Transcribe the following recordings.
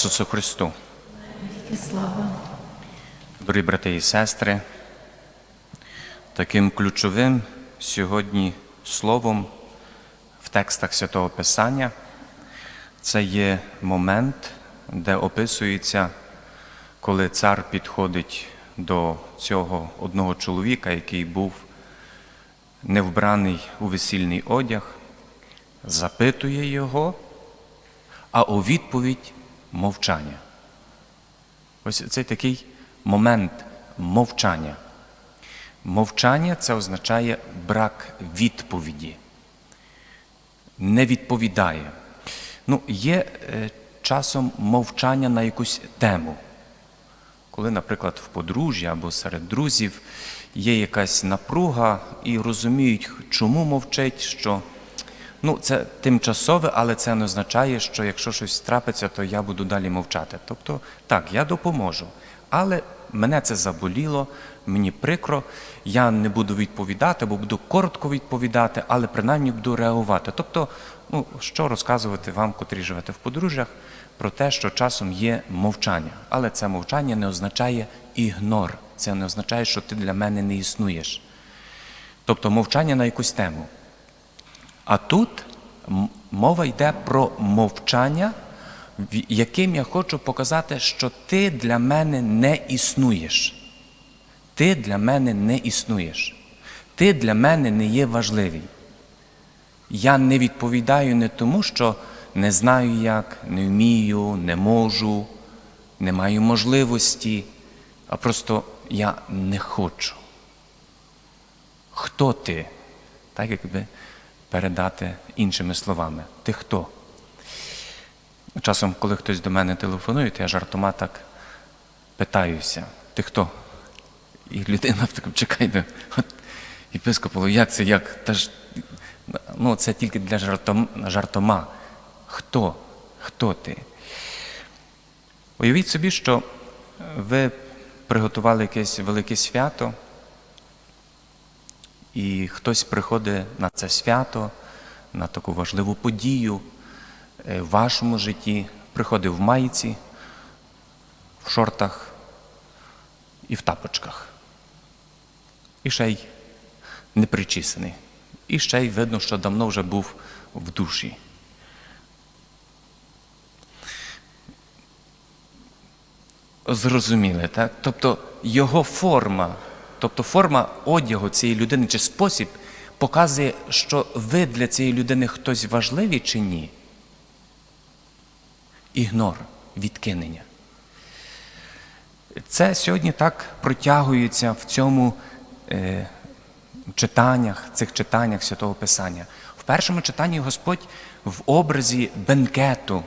Ісусу Христу! І слава. Дорогі брати і сестри, таким ключовим сьогодні словом в текстах Святого Писання це є момент, де описується, коли цар підходить до цього одного чоловіка, який був не вбраний у весільний одяг, запитує його, а у відповідь мовчання. Ось цей такий момент мовчання. Мовчання це означає брак відповіді. Не відповідає. Ну, є е, часом мовчання на якусь тему. Коли, наприклад, в подружжі або серед друзів є якась напруга і розуміють, чому мовчить, що ну, це тимчасове, але це не означає, що якщо щось трапиться, то я буду далі мовчати. Тобто, так, я допоможу. Але мене це заболіло, мені прикро, я не буду відповідати, бо буду коротко відповідати, але принаймні буду реагувати. Тобто, ну, що розказувати вам, котрі живете в подружжях, про те, що часом є мовчання. Але це мовчання не означає ігнор. Це не означає, що ти для мене не існуєш. Тобто мовчання на якусь тему. А тут мова йде про мовчання, яким я хочу показати, що ти для мене не існуєш. Ти для мене не існуєш. Ти для мене не є важливий. Я не відповідаю не тому, що не знаю як, не вмію, не можу, не маю можливості, а просто я не хочу. Хто ти? Так якби передати іншими словами. Ти хто? Часом, коли хтось до мене телефонує, то я жартома так питаюся, ти хто? І людина такому чекає. От, єпискополу, як це, як? Та ж, ну, це тільки для жартом, жартома. Хто? Хто ти? Уявіть собі, що ви приготували якесь велике свято, і хтось приходить на це свято, на таку важливу подію е, в вашому житті, приходить в майці, в шортах і в тапочках. І ще й непричисаний. І ще й видно, що давно вже був в душі. Зрозуміли, так? Тобто його форма, тобто форма одягу цієї людини чи спосіб показує, що ви для цієї людини хтось важливий чи ні. Ігнор, відкинення. Це сьогодні так протягується в цьому е, читаннях, цих читаннях Святого Писання. В першому читанні Господь в образі бенкету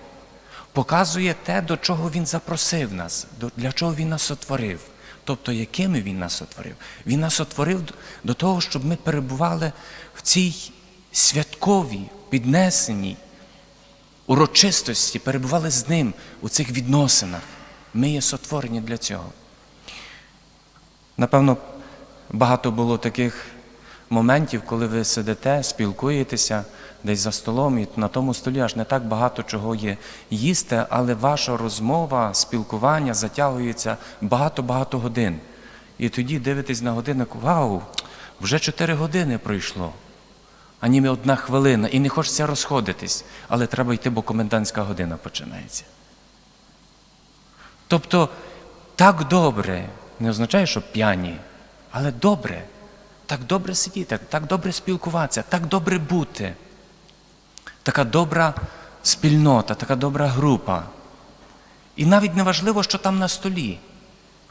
показує те, до чого Він запросив нас, для чого Він нас сотворив. Тобто, якими Він нас сотворив? Він нас сотворив до- того, щоб ми перебували в цій святковій, піднесеній урочистості, перебували з ним у цих відносинах. Ми є сотворені для цього. Напевно, багато було таких моментів, коли ви сидите, спілкуєтеся десь за столом, і на тому столі аж не так багато чого є їсти, але ваша розмова, спілкування затягується багато-багато годин. І тоді дивитесь на годинник, вау, вже 4 години пройшло. А ніби одна хвилина, і не хочеться розходитись, але треба йти, бо комендантська година починається. Тобто так добре, не означає, що п'яні, але добре, так добре сидіти, так добре спілкуватися, так добре бути. Така добра спільнота, така добра група. І навіть не важливо, що там на столі.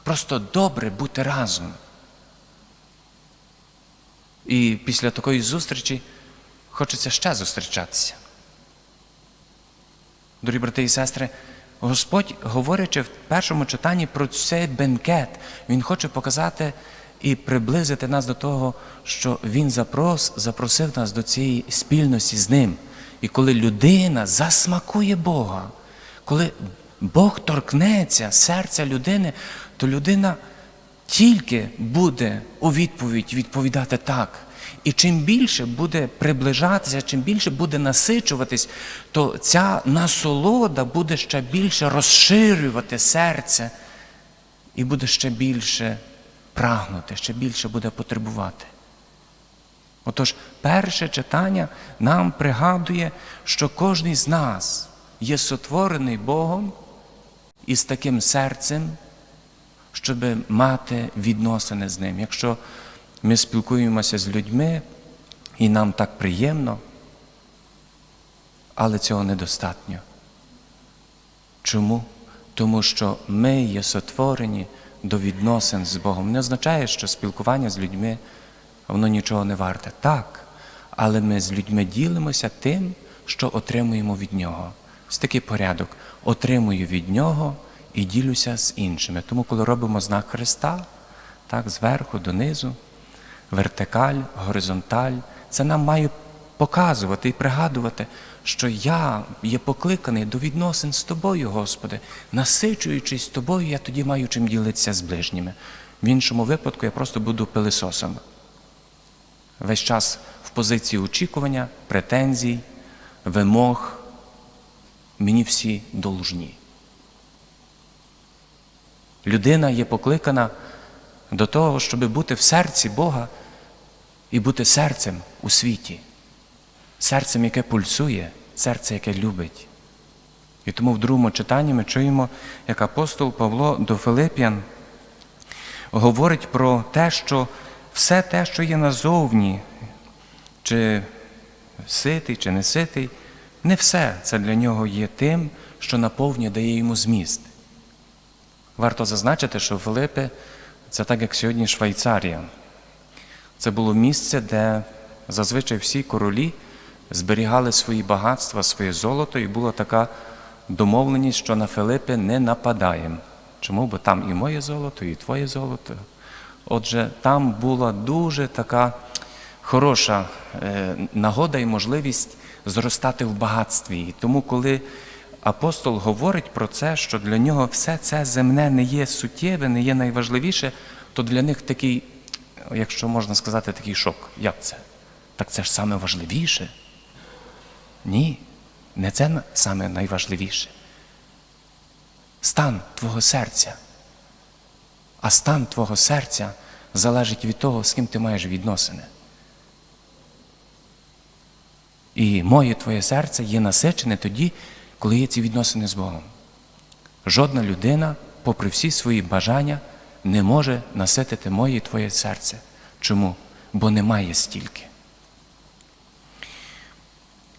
Просто добре бути разом. І після такої зустрічі хочеться ще зустрічатися. Дорогі брати і сестри, Господь, говорячи в першому читанні про цей бенкет, Він хоче показати і приблизити нас до того, що Він запрос, запросив нас до цієї спільності з Ним. І коли людина засмакує Бога, коли Бог торкнеться серця людини, то людина тільки буде у відповідь відповідати так. І чим більше буде приближатися, чим більше буде насичуватись, то ця насолода буде ще більше розширювати серце і буде ще більше прагнути, ще більше буде потребувати. Отож, перше читання нам пригадує, що кожен з нас є сотворений Богом із таким серцем, щоб мати відносини з ним. Якщо ми спілкуємося з людьми, і нам так приємно, але цього недостатньо. Чому? Тому що ми є сотворені до відносин з Богом. Не означає, що спілкування з людьми воно нічого не варте. Так, але ми з людьми ділимося тим, що отримуємо від Нього. Ось такий порядок. Отримую від Нього і ділюся з іншими. Тому, коли робимо знак Христа, так, зверху донизу, вертикаль, горизонталь, це нам має показувати і пригадувати, що я є покликаний до відносин з тобою, Господи. Насичуючись тобою, я тоді маю чим ділитися з ближніми. В іншому випадку я просто буду пилисосом. Весь час в позиції очікування, претензій, вимог. Мені всі должні. Людина є покликана до того, щоб бути в серці Бога і бути серцем у світі, серцем, яке пульсує, серце, яке любить. І тому в другому читанні ми чуємо, як апостол Павло до Филип'ян говорить про те, що все те, що є назовні, чи ситий, чи не ситий, не все це для нього є тим, що наповнює, дає йому зміст. Варто зазначити, що Филипи це так, як сьогодні Швейцарія. Це було місце, де зазвичай всі королі зберігали свої багатства, своє золото, і була така домовленість, що на Филипи не нападаємо. Чому? Бо там і моє золото, і твоє золото. Отже, там була дуже така хороша е, нагода і можливість зростати в багатстві. І тому, коли апостол говорить про це, що для нього все це земне не є суттєве, не є найважливіше, то для них такий, якщо можна сказати, такий шок. Як це? Так це ж саме важливіше? Ні, не це саме найважливіше. Стан твого серця. А стан твого серця залежить від того, з ким ти маєш відносини. І моє твоє серце є насичене тоді, коли є ці відносини з Богом. Жодна людина, попри всі свої бажання, не може наситити моє твоє серце. Чому? Бо немає стільки.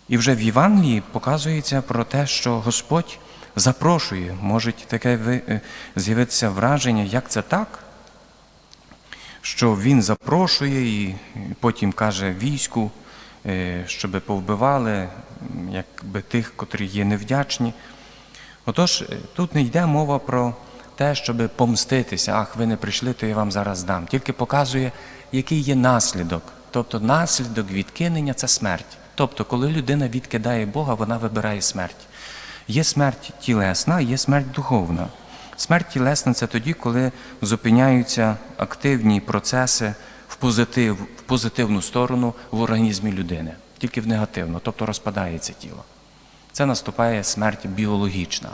І вже в Євангелії показується про те, що Господь запрошує, може таке е, з'явитися враження, як це так, що Він запрошує і потім каже війську, е, щоби повбивали якби тих, котрі є невдячні. Отож, е, тут не йде мова про те, щоб помститися, ах, ви не прийшли, то я вам зараз дам. Тільки показує, який є наслідок. Тобто наслідок відкинення це смерть. Тобто, коли людина відкидає Бога, вона вибирає смерть. Є смерть тілесна, є смерть духовна. Смерть тілесна це тоді, коли зупиняються активні процеси в, позитив, в позитивну сторону в організмі людини, тільки в негативну, тобто розпадається тіло. Це наступає смерть біологічна.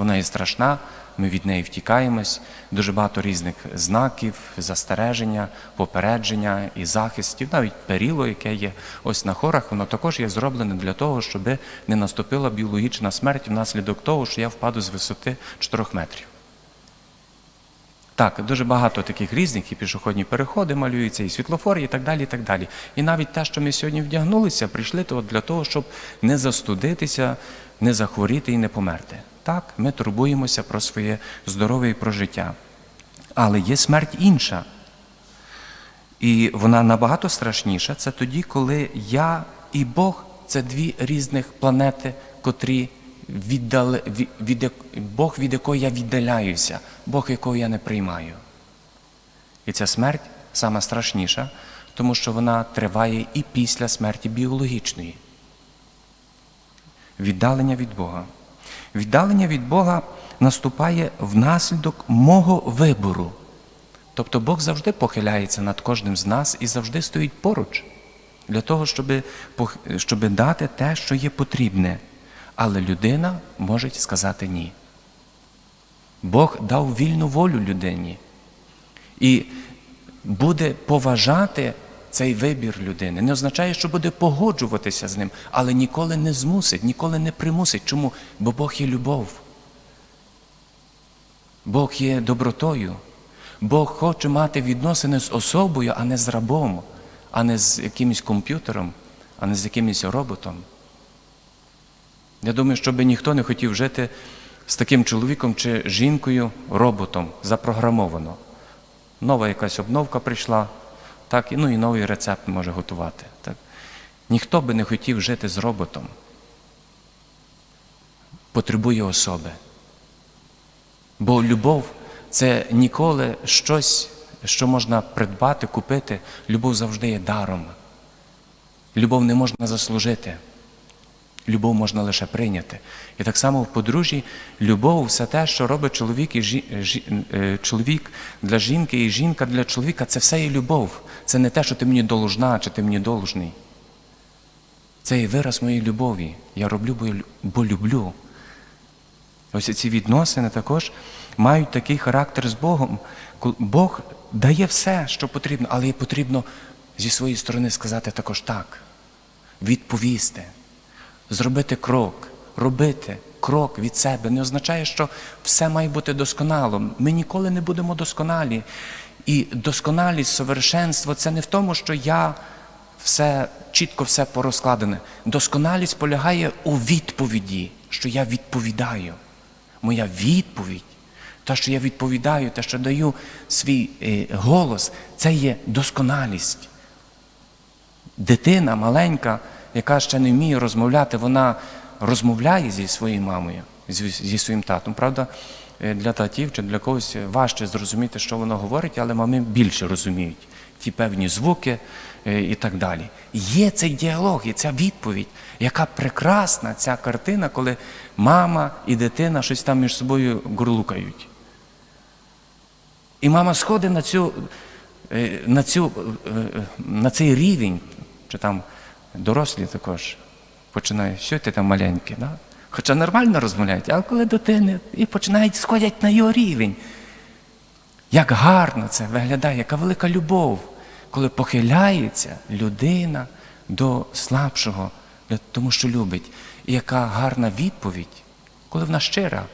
Вона є страшна, ми від неї втікаємось. Дуже багато різних знаків, застереження, попередження і захистів, навіть періло, яке є ось на хорах, воно також є зроблене для того, щоб не наступила біологічна смерть внаслідок того, що я впаду з висоти 4 метрів. Так, дуже багато таких різних і пішохідні переходи малюються, і світлофори, і так далі. І так далі. І навіть те, що ми сьогодні вдягнулися, прийшли то для того, щоб не застудитися, не захворіти і не померти. Так, ми турбуємося про своє здоров'я і про життя. Але є смерть інша. І вона набагато страшніша. Це тоді, коли я і Бог це дві різних планети, котрі віддали, від, від, Бог, від якої я віддаляюся, Бог, якого я не приймаю. І ця смерть сама страшніша, тому що вона триває і після смерті біологічної. Віддалення від Бога. Віддалення від Бога наступає внаслідок мого вибору. Тобто Бог завжди похиляється над кожним з нас і завжди стоїть поруч для того, щоб, щоб дати те, що є потрібне. Але людина може сказати ні. Бог дав вільну волю людині і буде поважати цей вибір людини. Не означає, що буде погоджуватися з ним, але ніколи не змусить, ніколи не примусить. Чому? Бо Бог є любов. Бог є добротою. Бог хоче мати відносини з особою, а не з рабом, а не з якимось комп'ютером, а не з якимось роботом. Я думаю, що би ніхто не хотів жити з таким чоловіком чи жінкою роботом запрограмовано. Нова якась обновка прийшла, так, ну і новий рецепт може готувати. Так. Ніхто би не хотів жити з роботом. Потребує особи. Бо любов це ніколи щось, що можна придбати, купити. Любов завжди є даром. Любов не можна заслужити. Любов можна лише прийняти. І так само в подружжі любов все те, що робить чоловік, і жі, жі- е, чоловік для жінки і жінка для чоловіка, це все є любов. Це не те, що ти мені должна, чи ти мені должний. Це є вираз моєї любові. Я роблю, бо, люблю. Ось ці відносини також мають такий характер з Богом. Бог дає все, що потрібно, але і потрібно зі своєї сторони сказати також так, відповісти, зробити крок, робити крок від себе. Не означає, що все має бути досконало. Ми ніколи не будемо досконалі. І досконалість, совершенство це не в тому, що я все чітко все порозкладене. Досконалість полягає у відповіді, що я відповідаю. Моя відповідь, те, що я відповідаю, те, що даю свій е, голос, це є досконалість. Дитина маленька, яка ще не вміє розмовляти, вона розмовляє зі своєю мамою, зі, своїм татом. Правда, е, для татів чи для когось важче зрозуміти, що воно говорить, але мами більше розуміють ті певні звуки е, і так далі. Є цей діалог, і ця відповідь, яка прекрасна ця картина, коли мама і дитина щось там між собою гурлукають. І мама сходить на цю, е, на, цю, на цей рівень, чи там дорослі також починають, що ти там маленький, да? хоча нормально розмовляють, а коли дитини і починають сходять на його рівень. Як гарно це виглядає, яка велика любов, коли похиляється людина до слабшого, тому що любить. І яка гарна відповідь, коли вона щира.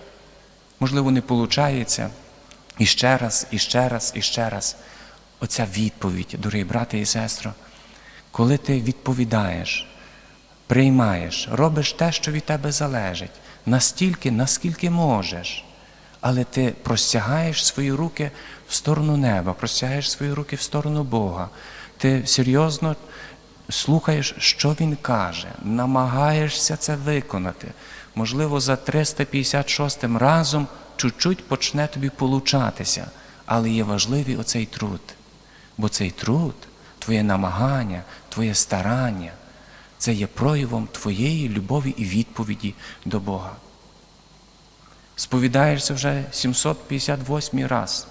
Можливо, не виходить. І ще раз, і ще раз, і ще раз. Оця відповідь, дорогі брати і сестро, коли ти відповідаєш, приймаєш, робиш те, що від тебе залежить, настільки, наскільки можеш, але ти простягаєш свої руки в сторону неба, простягаєш свої руки в сторону Бога. Ти серйозно слухаєш, що Він каже, намагаєшся це виконати. Можливо, за 356 разом чуть-чуть почне тобі получатися, але є важливий оцей труд. Бо цей труд, твоє намагання, твоє старання, це є проявом твоєї любові і відповіді до Бога. Сповідаєшся вже 758 раз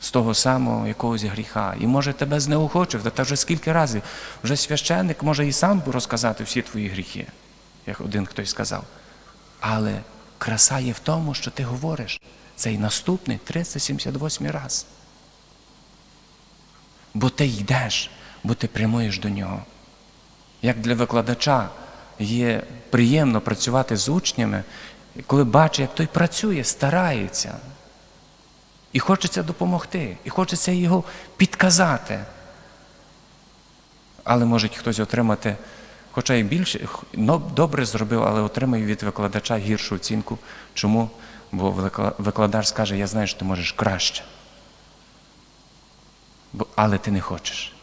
з того самого якогось гріха. І може тебе знеохочив, та вже скільки разів. Вже священник може і сам розказати всі твої гріхи, як один хтось сказав. Але краса є в тому, що ти говориш цей наступний 378 раз. Бо ти йдеш, бо ти прямуєш до нього. Як для викладача є приємно працювати з учнями, коли бачить, як той працює, старається. І хочеться допомогти, і хочеться його підказати. Але може хтось отримати, хоча й більше, добре зробив, але отримає від викладача гіршу оцінку. Чому? Бо викла- викладач скаже, я знаю, що ти можеш краще. Але ти не хочеш.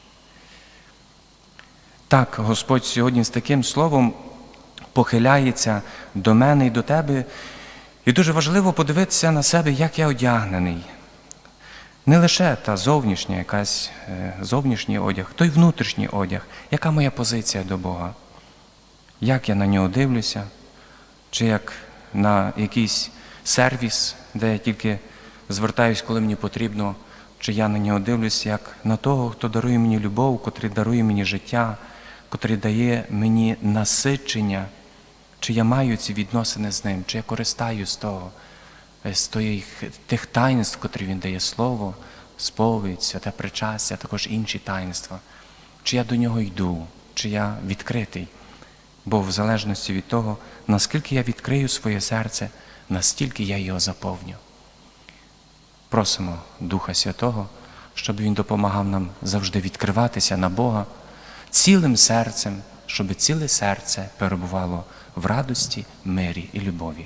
Так, Господь сьогодні з таким словом похиляється до мене і до тебе. І дуже важливо подивитися на себе, як я одягнений. Не лише та зовнішня якась е, зовнішній одяг, той внутрішній одяг, яка моя позиція до Бога, як я на нього дивлюся, чи як на якийсь сервіс, де я тільки звертаюсь, коли мені потрібно, чи я на нього дивлюсь, як на того, хто дарує мені любов, котрий дарує мені життя, котрий дає мені насичення, чи я маю ці відносини з ним, чи я користаюсь з того, е, з тих, тих таїнств, котрі він дає слово, сповідь, святе причастя, також інші таїнства. Чи я до нього йду, чи я відкритий. Бо в залежності від того, наскільки я відкрию своє серце, настільки я його заповню. Просимо Духа Святого, щоб Він допомагав нам завжди відкриватися на Бога цілим серцем, щоб ціле серце перебувало в радості, мирі і любові.